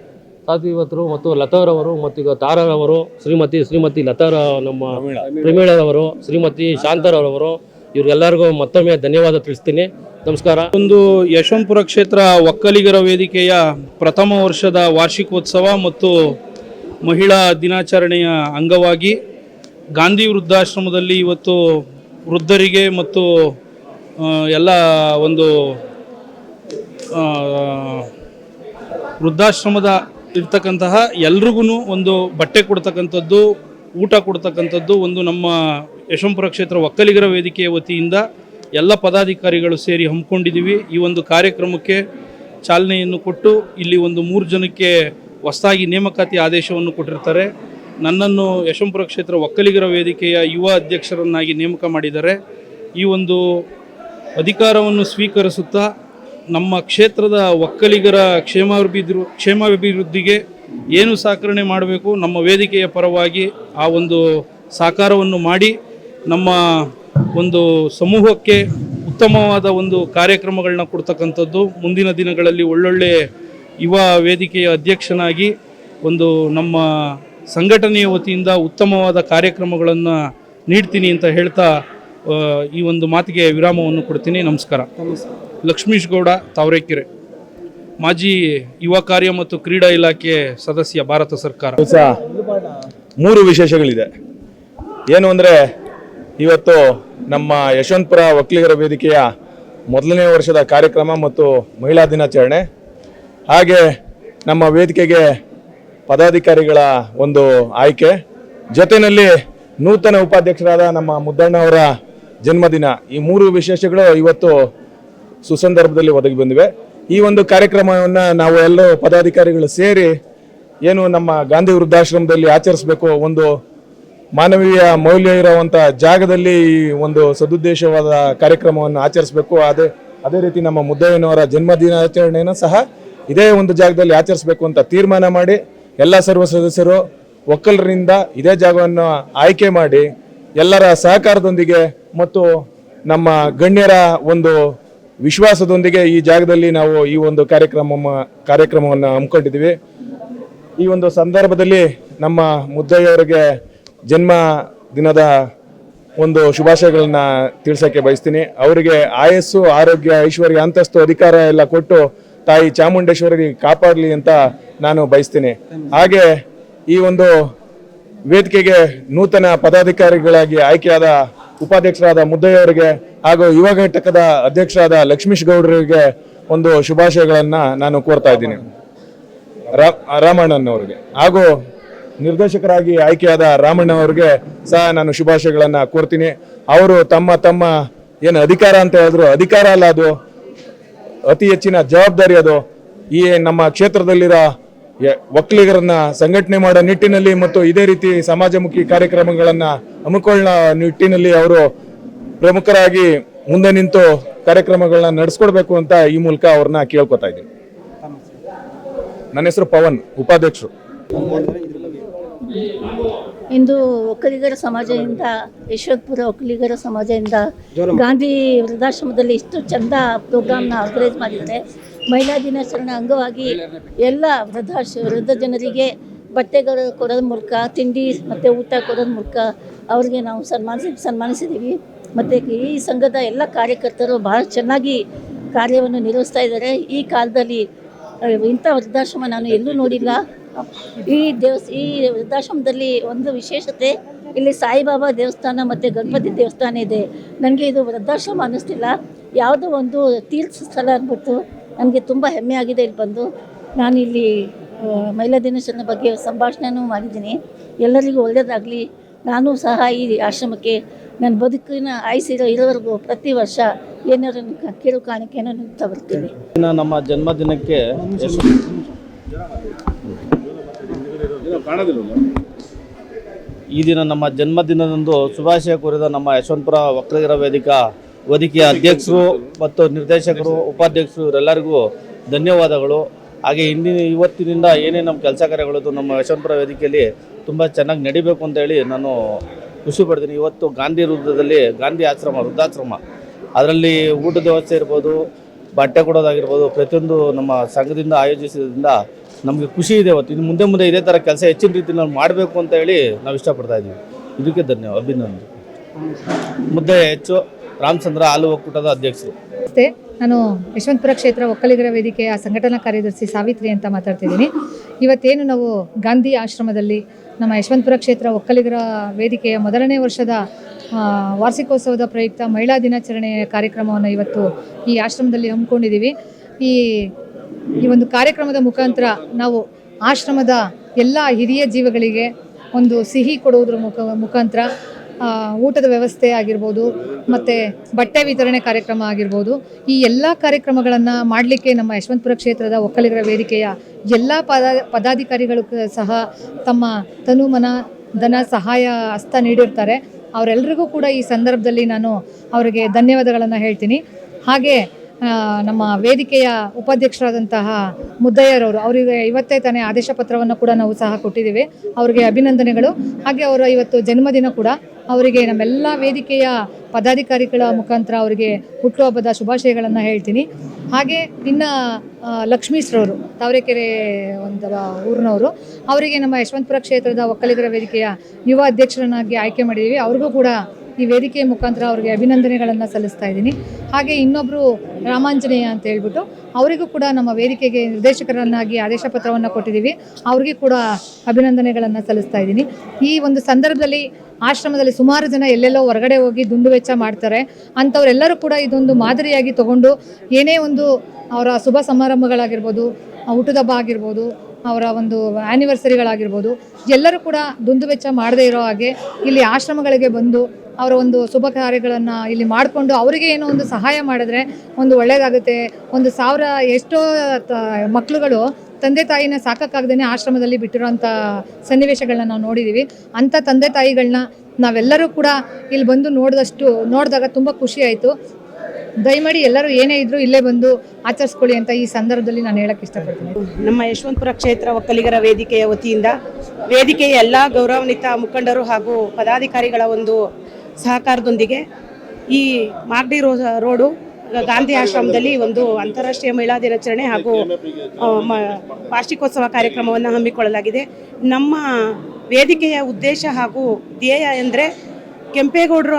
[SPEAKER 5] ಸಾವಿತ್ರಿವತರು ಮತ್ತು ಲತಾರವರು ಮತ್ತು ಈಗ ತಾರರವರು, ಶ್ರೀಮತಿ ಶ್ರೀಮತಿ ಲತಾರ ನಮ್ಮ ಪ್ರಮೀಳರವರು, ಶ್ರೀಮತಿ ಶಾಂತರವರು ಇವರೆಲ್ಲರಿಗೂ ಮತ್ತೊಮ್ಮೆ ಧನ್ಯವಾದ ತಿಳಿಸ್ತೀನಿ. ನಮಸ್ಕಾರ.
[SPEAKER 12] ಒಂದು ಯಶವಂತಪುರ ಕ್ಷೇತ್ರ ಒಕ್ಕಲಿಗರ ವೇದಿಕೆಯ ಪ್ರಥಮ ವರ್ಷದ ವಾರ್ಷಿಕೋತ್ಸವ ಮತ್ತು ಮಹಿಳಾ ದಿನಾಚರಣೆಯ ಅಂಗವಾಗಿ ಗಾಂಧಿ ವೃದ್ಧಾಶ್ರಮದಲ್ಲಿ ಇವತ್ತು ವೃದ್ಧರಿಗೆ ಮತ್ತು ಎಲ್ಲ ಒಂದು ವೃದ್ಧಾಶ್ರಮದ ಇರ್ತಕ್ಕಂತಹ ಎಲ್ರಿಗೂ ಒಂದು ಬಟ್ಟೆ ಕೊಡ್ತಕ್ಕಂಥದ್ದು, ಊಟ ಕೊಡ್ತಕ್ಕಂಥದ್ದು, ಒಂದು ನಮ್ಮ ಯಶವಂತಪುರ ಕ್ಷೇತ್ರ ಒಕ್ಕಲಿಗರ ವೇದಿಕೆಯ ವತಿಯಿಂದ ಎಲ್ಲ ಪದಾಧಿಕಾರಿಗಳು ಸೇರಿ ಹಮ್ಮಿಕೊಂಡಿದ್ದೀವಿ. ಈ ಒಂದು ಕಾರ್ಯಕ್ರಮಕ್ಕೆ ಚಾಲನೆಯನ್ನು ಕೊಟ್ಟು ಇಲ್ಲಿ ಒಂದು ಮೂರು ಜನಕ್ಕೆ ಹೊಸದಾಗಿ ನೇಮಕಾತಿ ಆದೇಶವನ್ನು ಕೊಟ್ಟಿರ್ತಾರೆ. ನನ್ನನ್ನು ಯಶವಂಪುರ ಕ್ಷೇತ್ರ ಒಕ್ಕಲಿಗರ ವೇದಿಕೆಯ ಯುವ ಅಧ್ಯಕ್ಷರನ್ನಾಗಿ ನೇಮಕ ಮಾಡಿದ್ದಾರೆ. ಈ ಒಂದು ಅಧಿಕಾರವನ್ನು ಸ್ವೀಕರಿಸುತ್ತಾ ನಮ್ಮ ಕ್ಷೇತ್ರದ ಒಕ್ಕಲಿಗರ ಕ್ಷೇಮಾಭಿವೃದ್ಧಿ ಕ್ಷೇಮಾಭಿವೃದ್ಧಿಗೆ ಏನು ಸಹಕರಣೆ ಮಾಡಬೇಕು ನಮ್ಮ ವೇದಿಕೆಯ ಪರವಾಗಿ ಆ ಒಂದು ಸಾಕಾರವನ್ನು ಮಾಡಿ ನಮ್ಮ ಒಂದು ಸಮೂಹಕ್ಕೆ ಉತ್ತಮವಾದ ಒಂದು ಕಾರ್ಯಕ್ರಮಗಳನ್ನ ಕೊಡ್ತಕ್ಕಂಥದ್ದು. ಮುಂದಿನ ದಿನಗಳಲ್ಲಿ ಒಳ್ಳೊಳ್ಳೆ ಯುವ ವೇದಿಕೆಯ ಅಧ್ಯಕ್ಷನಾಗಿ ಒಂದು ನಮ್ಮ ಸಂಘಟನೆಯ ವತಿಯಿಂದ ಉತ್ತಮವಾದ ಕಾರ್ಯಕ್ರಮಗಳನ್ನು ನೀಡ್ತೀನಿ ಅಂತ ಹೇಳ್ತಾ ಈ ಒಂದು ಮಾತಿಗೆ ವಿರಾಮವನ್ನು ಕೊಡ್ತೀನಿ. ನಮಸ್ಕಾರ. ನಮಸ್ಕಾರ. ಲಕ್ಷ್ಮೀಶ್ ಗೌಡ ತಾವರೆಕೆರೆ. ಮಾಜಿ ಯುವ ಕಾರ್ಯ ಮತ್ತು ಕ್ರೀಡಾ ಇಲಾಖೆ ಸದಸ್ಯ ಭಾರತ ಸರ್ಕಾರ.
[SPEAKER 13] ಮೂರು ವಿಶೇಷಗಳಿದೆ. ಏನು ಅಂದರೆ ಇವತ್ತು ನಮ್ಮ ಯಶವಂತಪುರ ಒಕ್ಕಲಿಗರ ವೇದಿಕೆಯ ಮೊದಲನೇ ವರ್ಷದ ಕಾರ್ಯಕ್ರಮ ಮತ್ತು ಮಹಿಳಾ ದಿನಾಚರಣೆ. ಹಾಗೆ ನಮ್ಮ ವೇದಿಕೆಗೆ ಪದಾಧಿಕಾರಿಗಳ ಒಂದು ಆಯ್ಕೆ. ಜೊತೆಯಲ್ಲಿ ನೂತನ ಉಪಾಧ್ಯಕ್ಷರಾದ ನಮ್ಮ ಮುದ್ದಣ್ಣ ಅವರ ಜನ್ಮದಿನ. ಈ ಮೂರು ವಿಶೇಷಗಳು ಇವತ್ತು ಸುಸಂದರ್ಭದಲ್ಲಿ ಒದಗಿ ಬಂದಿವೆ. ಈ ಒಂದು ಕಾರ್ಯಕ್ರಮವನ್ನು ನಾವು ಎಲ್ಲ ಪದಾಧಿಕಾರಿಗಳು ಸೇರಿ ಏನು ನಮ್ಮ ಗಾಂಧಿ ವೃದ್ಧಾಶ್ರಮದಲ್ಲಿ ಆಚರಿಸಬೇಕು ಒಂದು ಮಾನವೀಯ ಮೌಲ್ಯ ಇರುವಂಥ ಜಾಗದಲ್ಲಿ ಈ ಒಂದು ಸದುದ್ದೇಶವಾದ ಕಾರ್ಯಕ್ರಮವನ್ನು ಆಚರಿಸಬೇಕು. ಅದೇ ಅದೇ ರೀತಿ ನಮ್ಮ ಮುದ್ದಯ್ಯನವರ ಜನ್ಮ ದಿನಾಚರಣೆಯನ್ನು ಸಹ ಇದೇ ಒಂದು ಜಾಗದಲ್ಲಿ ಆಚರಿಸಬೇಕು ಅಂತ ತೀರ್ಮಾನ ಮಾಡಿ ಎಲ್ಲ ಸರ್ವ ಸದಸ್ಯರು ಒಕ್ಕಲರಿಂದ ಇದೇ ಜಾಗವನ್ನು ಆಯ್ಕೆ ಮಾಡಿ ಎಲ್ಲರ ಸಹಕಾರದೊಂದಿಗೆ ಮತ್ತು ನಮ್ಮ ಗಣ್ಯರ ಒಂದು ವಿಶ್ವಾಸದೊಂದಿಗೆ ಈ ಜಾಗದಲ್ಲಿ ನಾವು ಈ ಒಂದು ಕಾರ್ಯಕ್ರಮ ಕಾರ್ಯಕ್ರಮವನ್ನು ಹಮ್ಮಿಕೊಂಡಿದ್ದೀವಿ. ಈ ಒಂದು ಸಂದರ್ಭದಲ್ಲಿ ನಮ್ಮ ಮುದ್ದಯ್ಯವರಿಗೆ ಜನ್ಮ ದಿನದ ಒಂದು ಶುಭಾಶಯಗಳನ್ನ ತಿಳಿಸೋಕ್ಕೆ ಬಯಸ್ತೀನಿ. ಅವರಿಗೆ ಆಯಸ್ಸು, ಆರೋಗ್ಯ, ಐಶ್ವರ್ಯ ಅಂತಸ್ತು ಅಧಿಕಾರ ಎಲ್ಲ ಕೊಟ್ಟು ತಾಯಿ ಚಾಮುಂಡೇಶ್ವರಿ ಕಾಪಾಡಲಿ ಅಂತ ನಾನು ಬಯಸ್ತೀನಿ. ಹಾಗೆ ಈ ಒಂದು ವೇದಿಕೆಗೆ ನೂತನ ಪದಾಧಿಕಾರಿಗಳಾಗಿ ಆಯ್ಕೆಯಾದ ಉಪಾಧ್ಯಕ್ಷರಾದ ಮುದ್ದಯ್ಯವರಿಗೆ ಹಾಗೂ ಯುವ ಘಟಕದ ಅಧ್ಯಕ್ಷರಾದ ಲಕ್ಷ್ಮೀಶ್ ಗೌಡರಿಗೆ ಒಂದು ಶುಭಾಶಯಗಳನ್ನು ನಾನು ಕೋರ್ತಾ ಇದ್ದೀನಿ. ರಾಮಣ್ಣನ್ ಅವರಿಗೆ ಹಾಗೂ ನಿರ್ದೇಶಕರಾಗಿ ಆಯ್ಕೆಯಾದ ರಾಮಣ್ಣ ಅವರಿಗೆ ಸಹ ನಾನು ಶುಭಾಶಯಗಳನ್ನು ಕೋರ್ತೀನಿ. ಅವರು ತಮ್ಮ ತಮ್ಮ ಏನು ಅಧಿಕಾರ ಅಂತ ಹೇಳಿದ್ರು, ಅಧಿಕಾರ ಅಲ್ಲ ಅದು, ಅತಿ ಹೆಚ್ಚಿನ ಜವಾಬ್ದಾರಿ ಅದು. ಈ ನಮ್ಮ ಕ್ಷೇತ್ರದಲ್ಲಿರೋ ಒಕ್ಕಲಿಗರನ್ನ ಸಂಘಟನೆ ಮಾಡೋ ನಿಟ್ಟಿನಲ್ಲಿ ಮತ್ತು ಇದೇ ರೀತಿ ಸಮಾಜಮುಖಿ ಕಾರ್ಯಕ್ರಮಗಳನ್ನ ಹಮ್ಮಿಕೊಳ್ಳ ನಿಟ್ಟಿನಲ್ಲಿ ಅವರು ಪ್ರಮುಖರಾಗಿ ಮುಂದೆ ನಿಂತು ಕಾರ್ಯಕ್ರಮಗಳನ್ನ ನಡೆಸ್ಕೊಡ್ಬೇಕು ಅಂತ ಈ ಮೂಲಕ ಅವ್ರನ್ನ ಕೇಳ್ಕೊತಾ ಇದ್ದೀನಿ. ನನ್ನ ಹೆಸರು ಪವನ್, ಉಪಾಧ್ಯಕ್ಷರು.
[SPEAKER 3] ಇಂದು ಒಕ್ಕಲಿಗರ ಸಮಾಜದಿಂದ, ಯಶವಂತಪುರ ಒಕ್ಕಲಿಗರ ಸಮಾಜದಿಂದ ಗಾಂಧಿ ವೃದ್ಧಾಶ್ರಮದಲ್ಲಿ ಇಷ್ಟು ಚಂದ ಪ್ರೋಗ್ರಾಮ್ನ ಆರ್ಗನೈಸ್ ಮಾಡಿದ್ದಾರೆ. ಮಹಿಳಾ ದಿನಾಚರಣೆ ಅಂಗವಾಗಿ ಎಲ್ಲ ವೃದ್ಧಾಶ್ರಮ, ವೃದ್ಧ ಜನರಿಗೆ ಬಟ್ಟೆಗಳು ಕೊಡೋದ್ರ ಮೂಲಕ, ತಿಂಡಿ ಮತ್ತು ಊಟ ಕೊಡೋದ್ರ ಮೂಲಕ ಅವ್ರಿಗೆ ನಾವು ಸನ್ಮಾನಿಸಿ ಸನ್ಮಾನಿಸಿದ್ದೀವಿ ಮತ್ತು ಈ ಸಂಘದ ಎಲ್ಲ ಕಾರ್ಯಕರ್ತರು ಬಹಳ ಚೆನ್ನಾಗಿ ಕಾರ್ಯವನ್ನು ನಿರ್ವಹಿಸ್ತಾ ಇದ್ದಾರೆ. ಈ ಕಾಲದಲ್ಲಿ ಇಂಥ ವೃದ್ಧಾಶ್ರಮ ನಾನು ಎಲ್ಲೂ ನೋಡಿಲ್ಲ. ಈ ದೇವಸ್, ಈ ವೃದ್ಧಾಶ್ರಮದಲ್ಲಿ ಒಂದು ವಿಶೇಷತೆ, ಇಲ್ಲಿ ಸಾಯಿಬಾಬಾ ದೇವಸ್ಥಾನ ಮತ್ತು ಗಣಪತಿ ದೇವಸ್ಥಾನ ಇದೆ. ನನಗೆ ಇದು ವೃದ್ಧಾಶ್ರಮ ಅನ್ನಿಸ್ತಿಲ್ಲ. ಯಾವುದೋ ಒಂದು ತೀರ್ಥ ಸ್ಥಳ ಅಂದ್ಬಿಟ್ಟು ನನಗೆ ತುಂಬ ಹೆಮ್ಮೆ ಆಗಿದೆ ಇಲ್ಲಿ ಬಂದು. ನಾನು ಇಲ್ಲಿ ಮಹಿಳಾ ದಿನಾಚರಣೆ ಬಗ್ಗೆ ಸಂಭಾಷಣೆನೂ ಮಾಡಿದ್ದೀನಿ. ಎಲ್ಲರಿಗೂ ಒಳ್ಳೆಯದಾಗಲಿ ನಾನು ಸಹ ಈ ಆಶ್ರಮಕ್ಕೆ ನನ್ನ ಬದುಕಿನ ಆಯ್ಸಿರೋ ಇರೋವರೆಗೂ ಪ್ರತಿ ವರ್ಷ ಏನಾದ್ರು ಕಿರು ಕಾಣಿಕೆಯನ್ನು ನೀಡ್ತಾ ಬರ್ತೀನಿ.
[SPEAKER 14] ನಮ್ಮ ಜನ್ಮದಿನಕ್ಕೆ ಈ ದಿನ ನಮ್ಮ ಜನ್ಮದಿನದಂದು ಶುಭಾಶಯ ಕೋರಿದ ನಮ್ಮ ಯಶವಂತಪುರ ವಕ್ರಗಿರ ವೇದಿಕಾ ವೇದಿಕೆಯ ಅಧ್ಯಕ್ಷರು ಮತ್ತು ನಿರ್ದೇಶಕರು ಉಪಾಧ್ಯಕ್ಷರು ಇವರೆಲ್ಲರಿಗೂ ಧನ್ಯವಾದಗಳು. ಹಾಗೆ ಇಂದಿನ ಇವತ್ತಿನಿಂದ ಏನೇ ನಮ್ಮ ಕೆಲಸ ಕಾರ್ಯಗಳು ನಮ್ಮ ಯಶವಂತಪುರ ವೇದಿಕೆಯಲ್ಲಿ ತುಂಬ ಚೆನ್ನಾಗಿ ನಡಿಬೇಕು ಅಂತ ಹೇಳಿ ನಾನು ಖುಷಿ ಪಡ್ತೀನಿ. ಇವತ್ತು ಗಾಂಧಿ ವೃದ್ಧದಲ್ಲಿ ಗಾಂಧಿ ಆಶ್ರಮ ವೃದ್ಧಾಶ್ರಮ. ಅದರಲ್ಲಿ ಊಟದ ವ್ಯವಸ್ಥೆ ಇರ್ಬೋದು ಬಟ್ಟೆ ಕೊಡೋದಾಗಿರ್ಬೋದು ಪ್ರತಿಯೊಂದು ನಮ್ಮ ಸಂಘದಿಂದ ಆಯೋಜಿಸಿದ್ರಿಂದ ನಮಗೆ ಖುಷಿ ಇದೆ ಇವತ್ತು. ಇನ್ನು ಮುಂದೆ ಮುಂದೆ ಇದೇ ಥರ ಕೆಲಸ ಹೆಚ್ಚಿನ ರೀತಿಯಲ್ಲಿ ನಾವು ಮಾಡಬೇಕು ಅಂತ ಹೇಳಿ ನಾವು ಇಷ್ಟಪಡ್ತಾ ಇದ್ದೀವಿ. ಇದಕ್ಕೆ ಧನ್ಯವಾದ ಅಭಿನಂದನೆ. ಮುದ್ದೆ ಹೆಚ್ಚು. ರಾಮಚಂದ್ರ ಹಾಲು ಒಕ್ಕೂಟದ ಅಧ್ಯಕ್ಷರು.
[SPEAKER 9] ನಮಸ್ತೆ, ನಾನು ಯಶವಂತಪುರ ಕ್ಷೇತ್ರ ಒಕ್ಕಲಿಗರ ವೇದಿಕೆಯ ಸಂಘಟನಾ ಕಾರ್ಯದರ್ಶಿ ಸಾವಿತ್ರಿ ಅಂತ ಮಾತಾಡ್ತಿದ್ದೀನಿ. ಇವತ್ತೇನು ನಾವು ಗಾಂಧಿ ಆಶ್ರಮದಲ್ಲಿ ನಮ್ಮ ಯಶವಂತಪುರ ಕ್ಷೇತ್ರ ಒಕ್ಕಲಿಗರ ವೇದಿಕೆಯ ಮೊದಲನೇ ವರ್ಷದ ವಾರ್ಷಿಕೋತ್ಸವದ ಪ್ರಯುಕ್ತ ಮಹಿಳಾ ದಿನಾಚರಣೆ ಕಾರ್ಯಕ್ರಮವನ್ನು ಇವತ್ತು ಈ ಆಶ್ರಮದಲ್ಲಿ ಹಮ್ಮಿಕೊಂಡಿದ್ದೀವಿ. ಈ ಈ ಒಂದು ಕಾರ್ಯಕ್ರಮದ ಮುಖಾಂತರ ನಾವು ಆಶ್ರಮದ ಎಲ್ಲ ಹಿರಿಯ ಜೀವಗಳಿಗೆ ಒಂದು ಸಿಹಿ ಕೊಡುವುದರ ಮುಖ, ಮುಖಾಂತರ ಊಟದ ವ್ಯವಸ್ಥೆ ಆಗಿರ್ಬೋದು, ಮತ್ತು ಬಟ್ಟೆ ವಿತರಣೆ ಕಾರ್ಯಕ್ರಮ ಆಗಿರ್ಬೋದು, ಈ ಎಲ್ಲ ಕಾರ್ಯಕ್ರಮಗಳನ್ನು ಮಾಡಲಿಕ್ಕೆ ನಮ್ಮ ಯಶವಂತಪುರ ಕ್ಷೇತ್ರದ ಒಕ್ಕಲಿಗರ ವೇದಿಕೆಯ ಎಲ್ಲ ಪದ, ಪದಾಧಿಕಾರಿಗಳು ಸಹ ತಮ್ಮ ತನು ಮನ ಧನ ಸಹಾಯ ಹಸ್ತ ನೀಡಿರ್ತಾರೆ. ಅವರೆಲ್ಲರಿಗೂ ಕೂಡ ಈ ಸಂದರ್ಭದಲ್ಲಿ ನಾನು ಅವರಿಗೆ ಧನ್ಯವಾದಗಳನ್ನು ಹೇಳ್ತೀನಿ. ಹಾಗೆ ನಮ್ಮ ವೇದಿಕೆಯ ಉಪಾಧ್ಯಕ್ಷರಾದಂತಹ ಮುದ್ದಯ್ಯರವರು ಅವರಿಗೆ ಇವತ್ತೇ ತಾನೇ ಆದೇಶ ಪತ್ರವನ್ನು ಕೂಡ ನಾವು ಸಹ ಕೊಟ್ಟಿದ್ದೀವಿ. ಅವರಿಗೆ ಅಭಿನಂದನೆಗಳು. ಹಾಗೆ ಅವರ ಇವತ್ತು ಜನ್ಮದಿನ ಕೂಡ. ಅವರಿಗೆ ನಮ್ಮೆಲ್ಲ ವೇದಿಕೆಯ ಪದಾಧಿಕಾರಿಗಳ ಮುಖಾಂತರ ಅವರಿಗೆ ಹುಟ್ಟುಹಬ್ಬದ ಶುಭಾಶಯಗಳನ್ನು ಹೇಳ್ತೀನಿ. ಹಾಗೆ ಇನ್ನು ಲಕ್ಷ್ಮೀಶ್ರವರು ತಾವರೆಕೆರೆ ಒಂದು ಊರಿನವರು, ಅವರಿಗೆ ನಮ್ಮ ಯಶವಂತಪುರ ಕ್ಷೇತ್ರದ ಒಕ್ಕಲಿಗರ ವೇದಿಕೆಯ ಯುವ ಅಧ್ಯಕ್ಷರನ್ನಾಗಿ ಆಯ್ಕೆ ಮಾಡಿದ್ದೀವಿ. ಅವ್ರಿಗೂ ಕೂಡ ಈ ವೇದಿಕೆಯ ಮುಖಾಂತರ ಅವರಿಗೆ ಅಭಿನಂದನೆಗಳನ್ನು ಸಲ್ಲಿಸ್ತಾ ಇದ್ದೀನಿ. ಹಾಗೆ ಇನ್ನೊಬ್ಬರು ರಾಮಾಂಜನೇಯ ಅಂತ ಹೇಳ್ಬಿಟ್ಟು ಅವರಿಗೂ ಕೂಡ ನಮ್ಮ ವೇದಿಕೆಗೆ ನಿರ್ದೇಶಕರನ್ನಾಗಿ ಆದೇಶ ಪತ್ರವನ್ನು ಕೊಟ್ಟಿದ್ದೀವಿ. ಅವ್ರಿಗೆ ಕೂಡ ಅಭಿನಂದನೆಗಳನ್ನು ಸಲ್ಲಿಸ್ತಾ ಇದ್ದೀನಿ. ಈ ಒಂದು ಸಂದರ್ಭದಲ್ಲಿ ಆಶ್ರಮದಲ್ಲಿ ಸುಮಾರು ಜನ ಎಲ್ಲೆಲ್ಲೋ ಹೊರಗಡೆ ಹೋಗಿ ದುಂದು ವೆಚ್ಚ ಮಾಡ್ತಾರೆ. ಅಂಥವರೆಲ್ಲರೂ ಕೂಡ ಇದೊಂದು ಮಾದರಿಯಾಗಿ ತಗೊಂಡು ಏನೇ ಒಂದು ಅವರ ಶುಭ ಸಮಾರಂಭಗಳಾಗಿರ್ಬೋದು ಊಟದಬ್ಬ ಊಟದ ಹಬ್ಬ ಆಗಿರ್ಬೋದು, ಅವರ ಒಂದು ಆ್ಯನಿವರ್ಸರಿಗಳಾಗಿರ್ಬೋದು ಎಲ್ಲರೂ ಕೂಡ ದುಂದು ವೆಚ್ಚ ಮಾಡದೇ ಇರೋ ಹಾಗೆ ಇಲ್ಲಿ ಆಶ್ರಮಗಳಿಗೆ ಬಂದು ಅವರ ಒಂದು ಶುಭ ಕಾರ್ಯಗಳನ್ನು ಇಲ್ಲಿ ಮಾಡಿಕೊಂಡು ಅವರಿಗೆ ಏನೋ ಒಂದು ಸಹಾಯ ಮಾಡಿದ್ರೆ ಒಂದು ಒಳ್ಳೆಯದಾಗುತ್ತೆ ಒಂದು ಸಾವಿರ ಎಷ್ಟೋ ಮಕ್ಕಳುಗಳು ತಂದೆ ತಾಯಿನ ಸಾಕಕ್ಕಾಗದೇ ಆಶ್ರಮದಲ್ಲಿ ಬಿಟ್ಟಿರುವಂತ ಸನ್ನಿವೇಶಗಳನ್ನ ನಾವು ನೋಡಿದ್ದೀವಿ ಅಂಥ ತಂದೆ ತಾಯಿಗಳನ್ನ ನಾವೆಲ್ಲರೂ ಕೂಡ ಇಲ್ಲಿ ಬಂದು ನೋಡಿದಷ್ಟು, ನೋಡಿದಾಗ ತುಂಬ ಖುಷಿ ಆಯಿತು. ದಯಮಾಡಿ ಎಲ್ಲರೂ ಏನೇ ಇದ್ರೂ ಇಲ್ಲೇ ಬಂದು ಆಚರಿಸ್ಕೊಳ್ಳಿ ಅಂತ ಈ ಸಂದರ್ಭದಲ್ಲಿ ನಾನು ಹೇಳಕ್ಕೆ ಇಷ್ಟಪಡ್ತೀನಿ.
[SPEAKER 15] ನಮ್ಮ ಯಶವಂತಪುರ ಕ್ಷೇತ್ರ ಒಕ್ಕಲಿಗರ ವೇದಿಕೆಯ ವತಿಯಿಂದ ವೇದಿಕೆಯ ಎಲ್ಲ ಗೌರವಾನ್ವಿತ ಮುಖಂಡರು ಹಾಗೂ ಪದಾಧಿಕಾರಿಗಳ ಒಂದು ಸಹಕಾರದೊಂದಿಗೆ ಈ ಮಾಗಡಿ ರೋ, ರೋಡು ಗಾಂಧಿ ಆಶ್ರಮದಲ್ಲಿ ಒಂದು ಅಂತಾರಾಷ್ಟ್ರೀಯ ಮಹಿಳಾ ದಿನಾಚರಣೆ ಹಾಗೂ ವಾರ್ಷಿಕೋತ್ಸವ ಕಾರ್ಯಕ್ರಮವನ್ನು ಹಮ್ಮಿಕೊಳ್ಳಲಾಗಿದೆ. ನಮ್ಮ ವೇದಿಕೆಯ ಉದ್ದೇಶ ಹಾಗೂ ಧ್ಯೇಯ ಎಂದರೆ ಕೆಂಪೇಗೌಡರ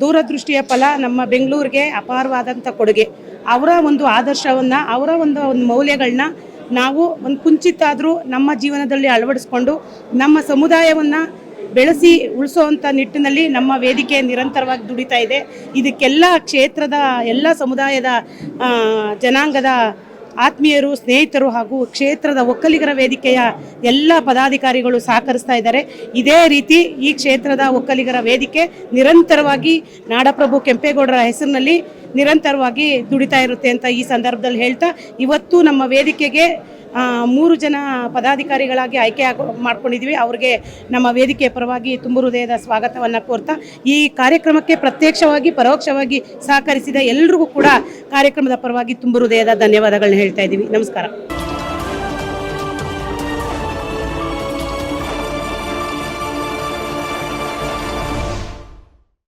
[SPEAKER 15] ದೂರದೃಷ್ಟಿಯ ಫಲ ನಮ್ಮ ಬೆಂಗಳೂರಿಗೆ ಅಪಾರವಾದಂಥ ಕೊಡುಗೆ. ಅವರ ಒಂದು ಆದರ್ಶವನ್ನು, ಅವರ ಒಂದು ಒಂದು ಮೌಲ್ಯಗಳನ್ನ ನಾವು ಒಂದು ಕುಂಚಿತಾದರೂ ನಮ್ಮ ಜೀವನದಲ್ಲಿ ಅಳವಡಿಸ್ಕೊಂಡು ನಮ್ಮ ಸಮುದಾಯವನ್ನು ಬೆಳೆಸಿ ಉಳಿಸೋವಂಥ ನಿಟ್ಟಿನಲ್ಲಿ ನಮ್ಮ ವೇದಿಕೆ ನಿರಂತರವಾಗಿ ದುಡಿತಾ ಇದೆ. ಇದಕ್ಕೆಲ್ಲ ಕ್ಷೇತ್ರದ ಎಲ್ಲ ಸಮುದಾಯದ ಜನಾಂಗದ ಆತ್ಮೀಯರು, ಸ್ನೇಹಿತರು ಹಾಗೂ ಕ್ಷೇತ್ರದ ಒಕ್ಕಲಿಗರ ವೇದಿಕೆಯ ಎಲ್ಲ ಪದಾಧಿಕಾರಿಗಳು ಸಹಕರಿಸ್ತಾ ಇದ್ದಾರೆ. ಇದೇ ರೀತಿ ಈ ಕ್ಷೇತ್ರದ ಒಕ್ಕಲಿಗರ ವೇದಿಕೆ ನಿರಂತರವಾಗಿ ನಾಡಪ್ರಭು ಕೆಂಪೇಗೌಡರ ಹೆಸರಿನಲ್ಲಿ ನಿರಂತರವಾಗಿ ದುಡಿತಾ ಇರುತ್ತೆ ಅಂತ ಈ ಸಂದರ್ಭದಲ್ಲಿ ಹೇಳ್ತಾ, ಇವತ್ತು ನಮ್ಮ ವೇದಿಕೆಗೆ ಮೂರು ಜನ ಪದಾಧಿಕಾರಿಗಳಾಗಿ ಆಯ್ಕೆ ಮಾಡ್ಕೊಂಡಿದ್ವಿ. ಅವ್ರಿಗೆ ನಮ್ಮ ವೇದಿಕೆಯ ಪರವಾಗಿ ತುಂಬ ಹೃದಯದ ಸ್ವಾಗತವನ್ನು ಕೋರ್ತಾ, ಈ ಕಾರ್ಯಕ್ರಮಕ್ಕೆ ಪ್ರತ್ಯಕ್ಷವಾಗಿ, ಪರೋಕ್ಷವಾಗಿ ಸಹಕರಿಸಿದ ಎಲ್ರಿಗೂ ಕೂಡ ಕಾರ್ಯಕ್ರಮದ ಪರವಾಗಿ ತುಂಬ ಹೃದಯದ ಧನ್ಯವಾದಗಳನ್ನ ಹೇಳ್ತಾ ಇದ್ದೀವಿ. ನಮಸ್ಕಾರ.